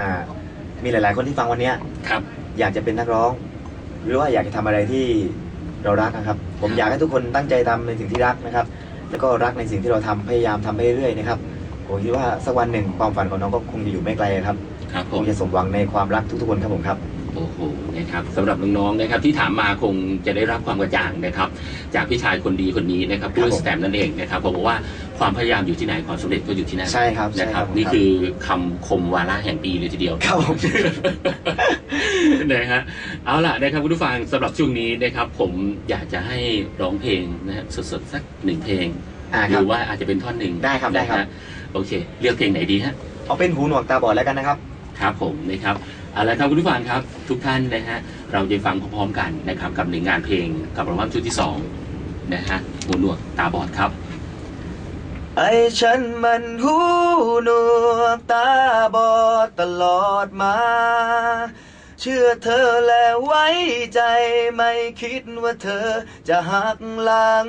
อ่ามีหลาย ๆ คนที่ฟังวันเนี้ยครับ อยากจะเป็นนักร้อง หรือว่าอยากจะทำอะไรที่เรารักนะครับ ผมครับอยากให้ทุกคนตั้งใจทำในสิ่งที่รักนะครับ แล้วก็รักในสิ่งที่เราทำพยายามทำไปเรื่อยๆนะครับผมคิดว่าสักวันหนึ่งความฝันของน้องก็คงจะอยู่ไม่ไกลครับครับผคมงจะสมหวังในความรักทุกๆคนครับผมครับ โอ้โหนะครับสำหรับน้องๆนะครับ ที่ถามมาคงจะได้รับความกระจ่างนะครับ จากพี่ชายคนดีคนนี้นะครับครับด้วยผมสแตมป์นั่นเองนะครับผมบอกว่าความพยายามอยู่ที่ไหนความสำเร็จก็อยู่ที่นั่นใช่ครับใช่นะคครัรับบผมนี่คือคำคมวาระแห่งปีเลยทีเดียว ครับผม นะฮะเอาล่ะนะครับคุณผู้ฟังสำหรับช่วงนี้นะครับ ผมอยากจะให้ร้องเพลงนะฮะสดๆสักหนึ่งเพลง อ่าหครัรืบอว่าอาจจะเป็นท่อนหนึ่งได้ครับได้ครับ นะฮะโอเค เลือกเพลงไหนดีฮะ เอาเป็นหูหนวกตาบอดแล้วกันนะครับ ครับผมนะครับเอาละครับคุณผู้ฟังครับทุกท่านนะฮะเราจะฟังพร้อมๆกันนะครับกับหนึ่งงานเพลงกับอัลบั้มชุดที่สองนะฮะหูหนวกตาบอดครับ ไอ้ฉันมันหูหนวกตาบอดตลอดมา เชื่อเธอแล้วไว้ใจไม่คิดว่าเธอจะหักหลัง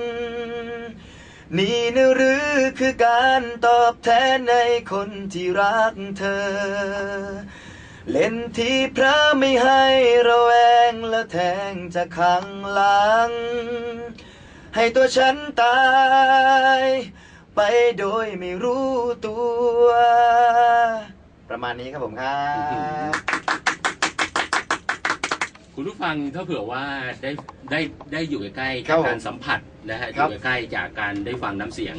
นี่นะหรือคือการตอบแทนในคนที่รักเธอ เล่นที่พระไม่ให้ระแวงและแทงจะขังหลัง ให้ตัวฉันตาย ไปโดยไม่รู้ตัว ประมาณนี้ครับผมครับ คุณผู้ฟังถ้าเผื่อว่าได้ได้ได้อยู่ใกล้ๆครักับบผมการสัมผัสนะฮะอครับยู่ใกล้ๆจากการได้ฟังน้ำเสียง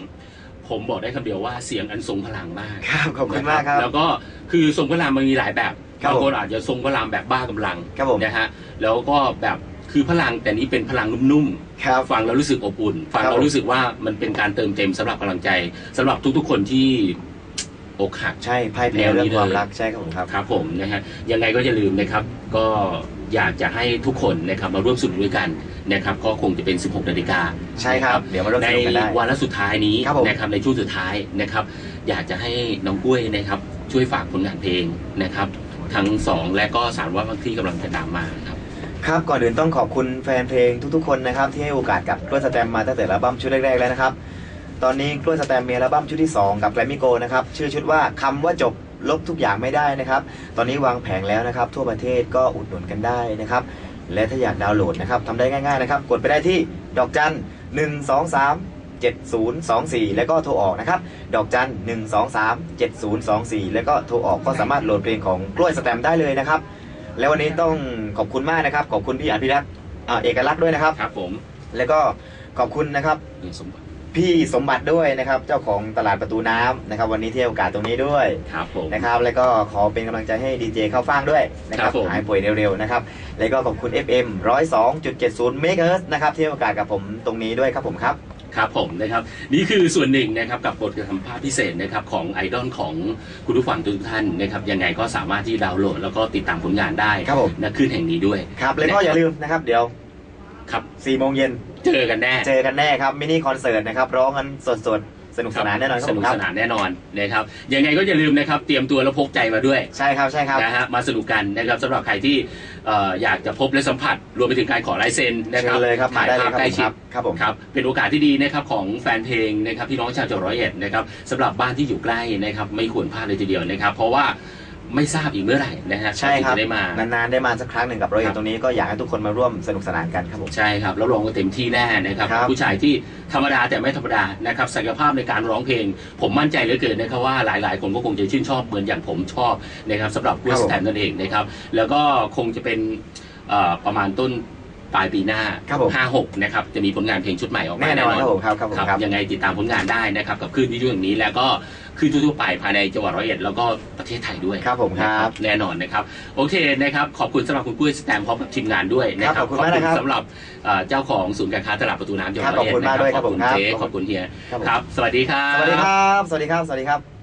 ผมบอกได้คำเดียวว่าเสียงอันทรงพลังมากครับขอบคุณมากครับ แล้วก็คือทรงพลังมันมีหลายแบบครับบางคนอาจจะทรงพลังแบบบ้ากำลังครับผม นะฮะแล้วก็แบบคือพลังแต่นี้เป็นพลังนุ่มๆ ครับ ฟังแล้วรู้สึกอบอุ่น ฟังครับแล้วรู้สึกว่ามันเป็นการเติมเต็มสำหรับกำลังใจสำหรับทุกๆ คนที่อกหัก ใช่ไพ่แพ้เรื่องความรักใช่ครับผมครับ ครับผมนะฮะยังไงก็อย่าลืมนะครับ ก็ อยากจะให้ทุกคนนะครับมาร่วมสนุกด้วยกันนะครับก็คงจะเป็น 16 นาฬิกาใช่ครับเดี๋ยวมาร่วมในสนุกกันได้วาระสุดท้ายนี้ครับผม นะครับในช่วงสุดท้ายนะครับ อยากจะให้น้องกล้วยนะครับช่วยฝากผลงานเพลงนะครับ ทั้งสองและก็สารว่าบางที่กำลังจะตามมาครับ ครับก่อนอื่นต้องขอบคุณแฟนเพลงทุกๆคนนะครับที่ให้โอกาสกับกล้วยสแตมมาตั้งแต่อัลบั้มชุดแรกๆแล้วนะครับ ตอนนี้กล้วยสแตมมีอัลบั้มชุดที่ 2 กับแกรมมี่โกนะครับชื่อชุดว่าคำว่าจบ ลบทุกอย่างไม่ได้นะครับ ตอนนี้วางแผงแล้วนะครับ ทั่วประเทศก็อุดหนุนกันได้นะครับ และถ้าอยากดาวน์โหลดนะครับทำได้ง่ายๆนะครับ กดไปได้ที่ดอกจัน1 2 3 7024 แล้วก็โทรออกนะครับ ดอกจัน 1 2 3 7024 แล้วก็โทรออกก็สามารถโหลดเพลงของกล้วยสแตมได้เลยนะครับ แล้ววันนี้ต้องขอบคุณมากนะครับ ขอบคุณพี่อภิรักษ์อ่าเอกลักษณ์ด้วยนะครับ ครับผม แล้วก็ขอบคุณนะครับเรื่องสมบัติ พี่สมบัติด้วยนะครับ เจ้าของตลาดประตูน้ำนะครับ วันนี้ที่ให้โอกาสตรงนี้ด้วยครับผม นะครับ แล้วก็ขอเป็นกำลังใจให้ดีเจเข้าฟ่างด้วยนะคครัรับบผม หายป่วยเร็วๆนะครับ แล้วก็ขอบคุณ FM 102.70 MHz นะครับที่ให้โอกาสกับผมตรงนี้ด้วยครับผมครับ ครับผมนะครับนี่คือส่วนหนึ่งนะครับกับบทสัมภาษณ์พิเศษนะครับของไอดอลของคุณผู้ฟังทุกท่านนะครับยังไงก็สามารถที่ดาวน์โหลด แล้วก็ติดตามผลงานได้ครับผมณขึ้นแห่งนี้ด้วย ครับแล้วก็อย่าลืมนะครับ เดี๋ยว ครับ4โมงเย็นเจอกันแน่ เจอกันแน่ครับมินิคอนเสิร์ตนะครับร้องกันสดๆ สนุกสนานแน่นอนครับสผนุมกครับสนานแน่นอนนะครับยังไงก็อย่าลืมนะครับ เตรียมตัวแล้วพกใจมาด้วยใช่ครับใช่ครับนะฮะมาสนุกกันนะครับสำหรับใครที่เอ่ออยากจะพบและสัมผัส รวมไปถึงการขอลายเซ็นนะคเชิรับญเลยครับมาถ่ายได้เลภายพครับใกล้ผมชิคดรับครับผม ครับเป็นโอกาสที่ดีนะครับของแฟนเพลงนะครับพี่น้องชาวจังหวัดร้อยเอ็ดนะครับสำหรับบ้านที่อยู่ใกล้นะครับไม่ควรพลาดเลยทีเดียวนะครับ เพราะว่า ไม่ทราบอีกเมื่อไหร่นะฮะใช่ครับจะได้มานานๆได้มาสักครั้งหนึ่งกับเราเอครังบตรงนี้ก็อยากให้ทุกคนมาร่วมสนุกสนานกันครับผมใช่ครับแล้วรองว่าเต็มที่แน่นะครับครับผู้ชายที่ธรรมดาแต่ไม่ธรรมดานะครับศักยภาพในการร้องเพลง ผมมั่นใจเหลือเกินนะครับว่าหลายๆ คนก็คงจะชื่นชอบเหมือนอย่างผมชอบนะครับสำหรับกุ้ยสแตมนั่นเองนะครับแล้วก็คงจะเป็นเอ่อประมาณต้น ปลายปีหน้าครับผมห้าหกนะครับจะมีผลงานเพลงชุดใหม่ออกมาแน่นอนครับผมครับครับผมครับครับ ยังไงติดตามผลงานได้นะครับกับคลื่นวิทยุอย่างนี้แล้วก็คลื่นทั่วๆไปภายในจังหวัดร้อยเอ็ดแล้วก็ประเทศไทยด้วยครับผมครับนะแน่นอนนะครับ โอเคนะครับขอบคุณสำหรับคุณกุ้ยสแตมพร้อมกับทีมงานด้วยนะคครัรับบขอบคุณมากนะครับสำหรับเอ่อเจ้าของศูนย์การค้าตลาดประตูน้ำจังหวัดครับร้อยเอ็ดขอบคุณมากด้วยนะครับขอบคุณผมครับเจ๊ขอบคุณเฮียครับผมครับ สวัสดีครับสวัสดีครับสวัสดีครับสวัสดีครับ